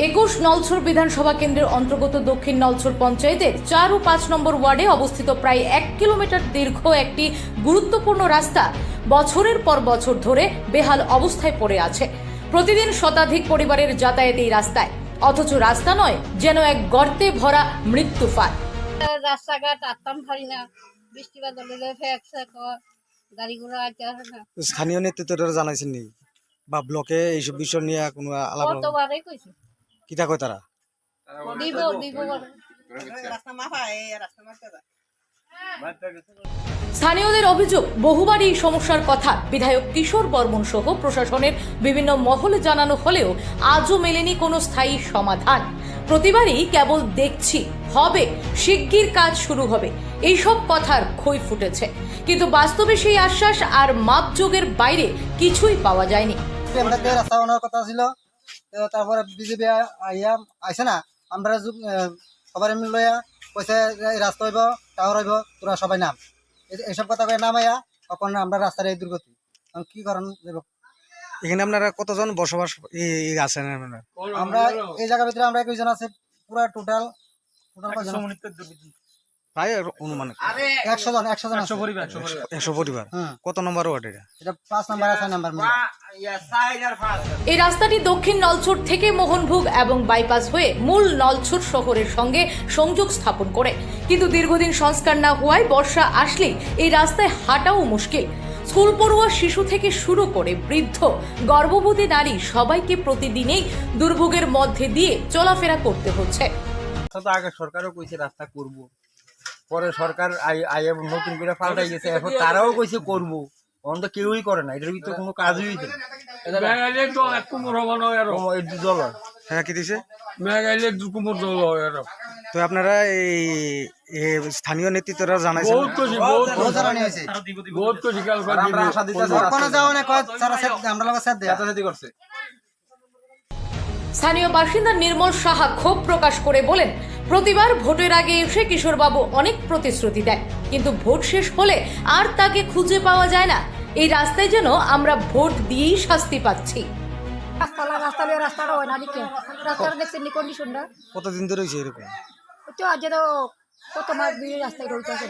একুশ নলছর বিধানসভা কেন্দ্রের অন্তর্গত দক্ষিণ নলছর পঞ্চায়েতের চার ও পাঁচ নম্বর ওয়ার্ডে অবস্থিত প্রায় এক কিলোমিটার দীর্ঘ একটি গুরুত্বপূর্ণ রাস্তা বছরের পর বছর ধরে বেহাল অবস্থায় পড়ে আছে। প্রতিদিন শতাধিক পরিবারের যাতায়াত এই রাস্তায়। অথচ রাস্তা নয় যেন এক গর্তে ভরা মৃত্যু ফাঁদ। রাস্তাঘাট আটতাম পারি না বৃষ্টি বাদল গাড়ি ঘোড়া আইতে আসে না। স্থানীয় নেতৃত্বরা জানাইছেন নি বা ব্লকে এইসব বিষয় নিয়ে কোনো আলাপ কইছে। কিতা কয় তারা? দিব দিব। স্থানীয়দের অভিযোগ বহুবার এই সমস্যার কথা বিধায়ক কিশোর বর্মন সহ প্রশাসনের বিভিন্ন মহলে জানানো হলেও আজও মেলেনি কোনো স্থায়ী সমাধান। প্রতিবারই কেবল দেখছি হবে শিগগির কাজ শুরু হবে। এইসব কথার খই ফুটেছে। কিন্তু বাস্তবে সেই আশ্বাস আর মাপযোগের বাইরে কিছুই পাওয়া যায়নি। রাস্তা কথা ছিল। তারপরে বিজেপি আইয়া আইছে না। আমরা সবাই মিল লইয়া এই রাস্তা হইব টাওয়ার হইব তোরা সবাই নাম। এইসব কথা কয়ে নামাইয়া তখন আমরা রাস্তার এই দুর্গতি। কি কারণ দেব? এখানে আপনারা কতজন বসবাস আছেন আমরা এই জায়গার ভিতরে আমরা একজন আছে পুরা টোটাল টোটাল প্রায় অনুমান। একশো জন একশো জন আছে। একশো পরিবার। কত নম্বর ওয়ার্ড এটা? এটা পাঁচ নাম্বার আছে নাম্বার এই রাস্তাটি দক্ষিণ নলছুর থেকে মোহনভোগ এবং বাইপাস হয়ে মূল নলছুর শহরের সঙ্গে সংযোগ স্থাপন করে। কিন্তু দীর্ঘদিন সংস্কার না হওয়ায় বর্ষা আসলেই এই রাস্তায় হাঁটাও মুশকিল। স্কুল পড়ুয়া শিশু থেকে শুরু করে বৃদ্ধ গর্ভবতী নারী সবাইকে প্রতিদিনেই দুর্ভোগের মধ্যে দিয়ে চলাফেরা করতে হচ্ছে। তো আগে সরকারও কইছে রাস্তা করব। পরে সরকার আই- আইয়ে নতুন করে পাল্টাই গেছে এখন তারাও কইছে করব। এখন তো কেউই করে না এটার ভিতরে কোনো কাজই হইছে না। মেঘাইলে তো এক কুমোর হব নয় আর কোনো এই দল হ্যাঁ। কি দিছে? মেঘাইলে দু কুমোর জল হয় আর তো আপনারা এই এই স্থানীয় নেতৃত্বরা জানাইছেন বহুত খুশি বহুত বহুত বহুত খুশি কাল আমরা আশা দিতেছি কোনো যাওয়া না কয় সারা সেট আমরা লগা সেট দেয়া। রাস্তা করছে। স্থানীয় বাসিন্দা নির্মল সাহা ক্ষোভ প্রকাশ করে বলেন প্রতিবার ভোটের আগে এসে কিশোরবাবু অনেক প্রতিশ্রুতি দেয়। কিন্তু ভোট শেষ হলে আর তাকে খুঁজে পাওয়া যায় না। এই রাস্তায় যেন আমরা ভোট দিয়েই শাস্তি পাচ্ছি। রাস্তালা রাস্তা রাস্তাটা হয় না দিকে। রাস্তাটা দেখছেন কন্ডিশনটা কতদিন ধরে হয়েছে এরকম? তো আজ তো কত মাস দিয়ে রাস্তায় রইতেছে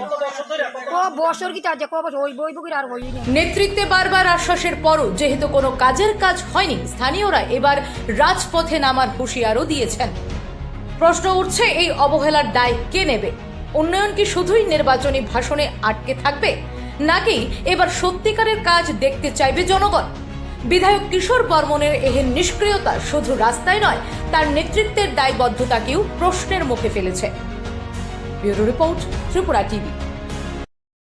ক বছর কি বছর? আর হইই নেতৃত্বে বারবার আশ্বাসের পরও যেহেতু কোনো কাজের কাজ হয়নি স্থানীয়রা এবার রাজপথে নামার হুঁশিয়ারও দিয়েছেন। প্রশ্ন উঠছে, এই অবহেলার দায় কে নেবে? উন্নয়ন কি শুধুই নির্বাচনী ভাষণে আটকে থাকবে? নাকি এবার সত্যিকারের কাজ দেখতে চাইবে জনগণ? বিধায়ক কিশোর বর্মনের এহেন নিষ্ক্রিয়তা শুধু রাস্তায় নয়, তার নেতৃত্বের দায়বদ্ধতাকেও প্রশ্নের মুখে ফেলেছে। Bureau report Tripura TV.